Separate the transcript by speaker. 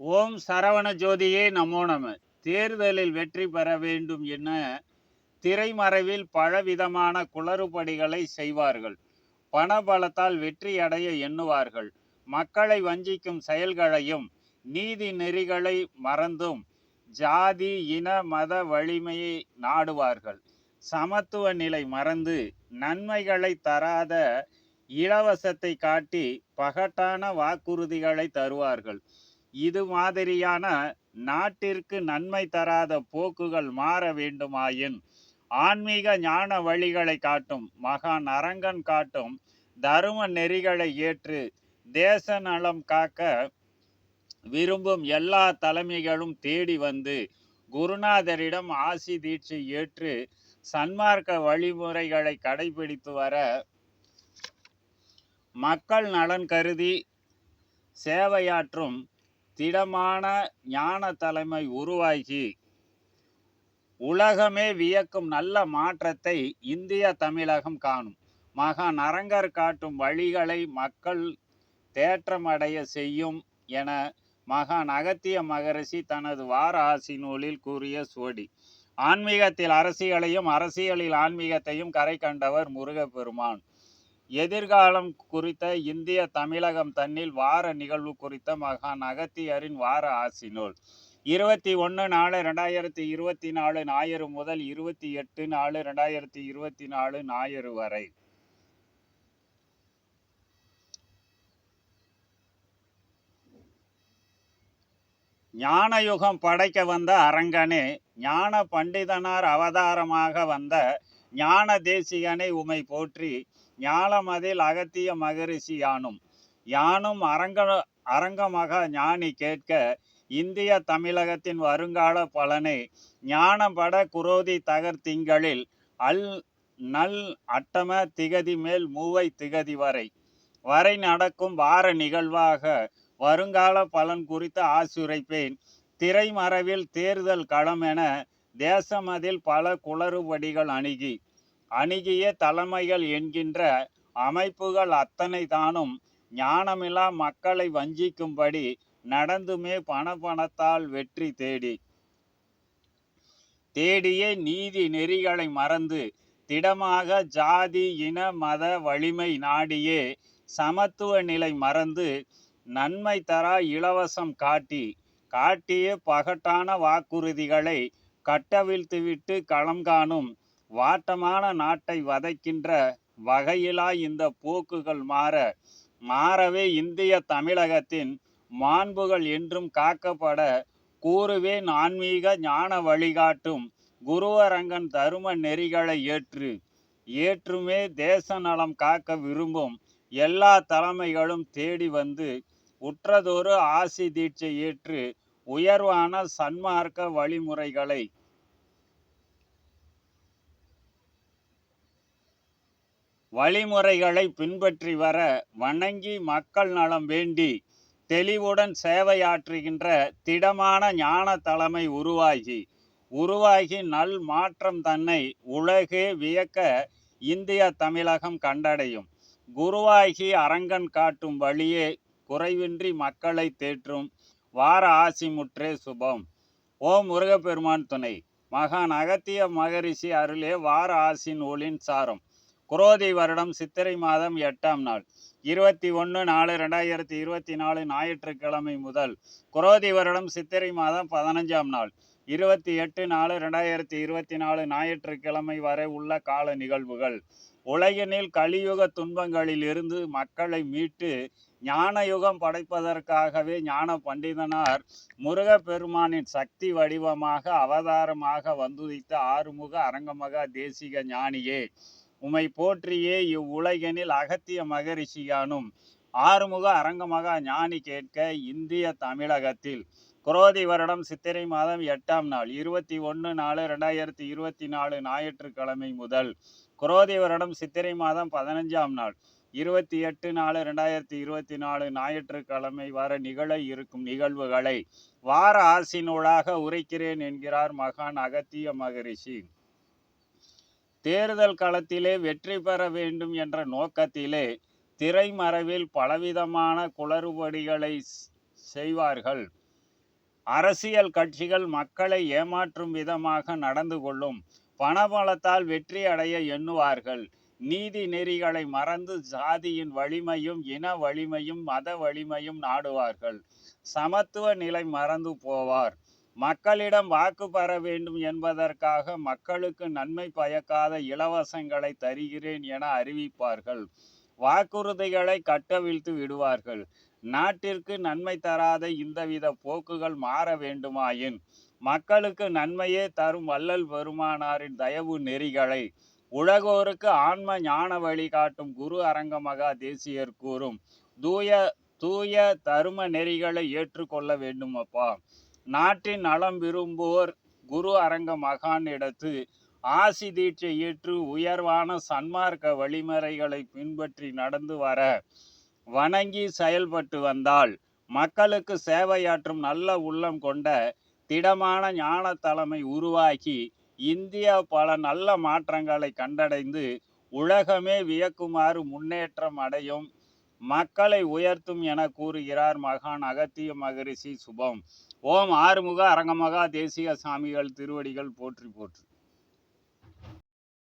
Speaker 1: ஓம் சரவண ஜோதியே நமோ நம. தேர்தலில் வெற்றி பெற வேண்டும் என திரைமறைவில் பலவிதமான குளறுபடிகளை செய்வார்கள். பணபலத்தால் வெற்றி அடைய எண்ணுவார்கள். மக்களை வஞ்சிக்கும் செயல்களையும் நீதி நெறிகளை மறந்தும் ஜாதி இன மத வலிமையை நாடுவார்கள். சமத்துவ நிலை மறந்து நன்மைகளை தராத இலவசத்தை காட்டி பகட்டான வாக்குறுதிகளை தருவார்கள். இது மாதிரியான நாட்டிற்கு நன்மை தராத போக்குகள் மாற வேண்டுமாயின் ஆன்மீக ஞான வழிகளை காட்டும் மகான் அரங்கன் காட்டும் தரும நெறிகளை ஏற்று தேச நலம் காக்க விரும்பும் எல்லா தலைமைகளும் தேடி வந்து குருநாதரிடம் ஆசி தீட்சை ஏற்று சன்மார்க்க வழிமுறைகளை கடைபிடித்து வர மக்கள் நலன் கருதி சேவையாற்றும் திடமான ஞான தலைமை உருவாகி உலகமே வியக்கும் நல்ல மாற்றத்தை இந்திய தமிழகம் காணும். மகான் அரங்கர் காட்டும் வழிகளை மக்கள் தேற்றமடைய செய்யும் என மகான் அகத்திய மகரிஷி தனது வார ஆசி நூலில் கூறிய சுவடி. ஆன்மீகத்தில் அரசியலையும் அரசியலில் ஆன்மீகத்தையும் கரை கண்டவர் முருகப்பெருமான். எதிர்காலம் குறித்த இந்திய தமிழகம் தன்னில் வார நிகழ்வு குறித்த மகான் அகத்தியரின் வார ஆசி நூல் இருபத்தி ஒன்று நாலு ரெண்டாயிரத்தி இருபத்தி நாலு ஞாயிறு முதல் இருபத்தி எட்டு நாலு ரெண்டாயிரத்தி இருபத்தி நாலு ஞாயிறு வரை. ஞானயுகம் படைக்க வந்த அரங்கனே ஞான பண்டிதனார் அவதாரமாக வந்த ஞான தேசிகனை உமை போற்றி ஞானமதில் அகத்திய மகரிஷி யானும். யானும் அரங்க அரங்கமக ஞானி கேட்க இந்திய தமிழகத்தின் வருங்கால பலனை ஞானபட குரோதி தகர் திங்களில் அல் நல் அட்டம திகதி மேல் மூவை திகதி வரை. வரை நடக்கும் வார நிகழ்வாக வருங்கால பலன் குறித்து ஆசுரைப்பேன். திரைமறைவில் தேர்தல் களம் என தேசமதில் பல குளறுபடிகள் அணுகி. அணுகிய தலைமைகள் என்கின்ற அமைப்புகள் அத்தனை தானும் ஞானமில்லா மக்களை வஞ்சிக்கும்படி நடந்துமே பண பணத்தால் வெற்றி தேடி. தேடியே நீதி நெறிகளை மறந்து திடமாக ஜாதி இன மத வலிமை நாடியே சமத்துவ நிலை மறந்து நன்மை தரா இலவசம் காட்டி காட்டிய பகட்டான வாக்குறுதிகளை கட்டவிழ்த்துவிட்டு களம் காணும் வாட்டமான நாட்டை வதைக்கின்ற வகையிலாய் இந்த போக்குகள் மாற மாறவே இந்திய தமிழகத்தின் மாண்புகள் என்றும் காக்கப்பட கூறுவேன் ஆன்மீக ஞான வழிகாட்டும் குருவரங்கன் தரும நெறிகளை ஏற்று ஏற்றுமே தேச நலம் காக்க விரும்பும் எல்லா தலைமைகளும் தேடி வந்து உற்றதொரு ஆசி தீட்சை ஏற்று உயர்வான சன்மார்க்க வழிமுறைகளை வழிமுறைகளை பின்பற்றி வர வணங்கி மக்கள் நலம் வேண்டி தெளிவுடன் சேவையாற்றுகின்ற திடமான ஞான தலைமை உருவாகி உருவாகி நல் மாற்றம் தன்னை உலகே வியக்க இந்திய தமிழகம் கண்டடையும். குருவாகி அரங்கன் காட்டும் வழியே குறைவின்றி மக்களை தேற்றும் வார ஆசி முற்றே சுபம். ஓம் முருகப்பெருமான் துணை மகான் அகத்திய மகரிஷி அருளே வார ஆசி நூலின் சாரம். குரோதி வருடம் சித்திரை மாதம் எட்டாம் நாள். இருபத்தி ஒன்று நாலு ரெண்டாயிரத்தி இருபத்தி நாலு ஞாயிற்றுக்கிழமை முதல் குரோதி வருடம் சித்திரை மாதம் பதினஞ்சாம் நாள். இருபத்தி எட்டு நாலு ரெண்டாயிரத்தி இருபத்தி நாலு ஞாயிற்றுக்கிழமை வரை உள்ள கால நிகழ்வுகள். உலகினில் கலியுக துன்பங்களில் இருந்து மக்களை மீட்டு ஞான யுகம் படைப்பதற்காகவே ஞான பண்டிதனார் முருகப்பெருமானின் சக்தி வடிவமாக அவதாரமாக வந்துதித்த ஆறுமுக அரங்கமக தேசிக ஞானியே. உமை போற்றியே இவ்வுலகனில் அகத்திய மகரிஷியானும் ஆறுமுக அரங்கமகா ஞானி கேட்க இந்திய தமிழகத்தில். குரோதி வருடம் சித்திரை மாதம் எட்டாம் நாள் இருபத்தி ஒன்று நாலு ரெண்டாயிரத்தி இருபத்தி நாலு ஞாயிற்றுக்கிழமை முதல். குரோதி வருடம் சித்திரை மாதம் பதினஞ்சாம் நாள் இருபத்தி எட்டு நாலு ரெண்டாயிரத்தி இருபத்தி நாலு ஞாயிற்றுக்கிழமை வர நிகழ இருக்கும் நிகழ்வுகளை வார ஆசி நூலாக உரைக்கிறேன் என்கிறார் மகான் அகத்திய மகரிஷி. தேர்தல் களத்திலே வெற்றி பெற வேண்டும் என்ற நோக்கத்திலே திரைமறைவில் பலவிதமான குளறுபடிகளை செய்வார்கள். அரசியல் கட்சிகள் மக்களை ஏமாற்றும் விதமாக நடந்து கொள்ளும் பணபலத்தால் வெற்றி அடைய எண்ணுவார்கள். நீதி நெறிகளை மறந்து சாதியின் வலிமையும் இன வலிமையும் மத வலிமையும் நாடுவார்கள். சமத்துவ நிலை மறந்து போவார். மக்களிடம் வாக்கு பெற வேண்டும் என்பதற்காக மக்களுக்கு நன்மை பயக்காத இலவசங்களை தருகிறேன் என அறிவிப்பார்கள். வாக்குறுதிகளை கட்டவிழ்த்து விடுவார்கள். நாட்டிற்கு நன்மை தராத இந்தவித போக்குகள் மாற வேண்டுமாயின் மக்களுக்கு நன்மையே தரும் வள்ளல் பெருமானாரின் தயவு நெறிகளை உலகோருக்கு ஆன்ம ஞான வழி காட்டும் குரு அரங்கமகா தேசியர் கூறும் தூய தூய தரும நெறிகளை ஏற்றுக்கொள்ள வேண்டும் அப்பா நாட்டின் நலம் விரும்புவோர் குரு அரங்க மகான் இடத்து ஆசி தீட்சை ஏற்று உயர்வான சன்மார்க்க வழிமுறைகளை பின்பற்றி நடந்து வர வணங்கி செயல்பட்டு வந்தால் மக்களுக்கு சேவையாற்றும் நல்ல உள்ளம் கொண்ட திடமான ஞான தலைமை உருவாக்கி இந்தியா பல நல்ல மாற்றங்களை கண்டடைந்து உலகமே வியக்குமாறு முன்னேற்றம் அடையும் மக்களை உயர்த்தும் என கூறுகிறார் மகான் அகத்திய மகரிஷி சுபம். ஓம் ஆறுமுக அரங்கமகா தேசிய சாமிகள் திருவடிகள் போற்றி போற்றி.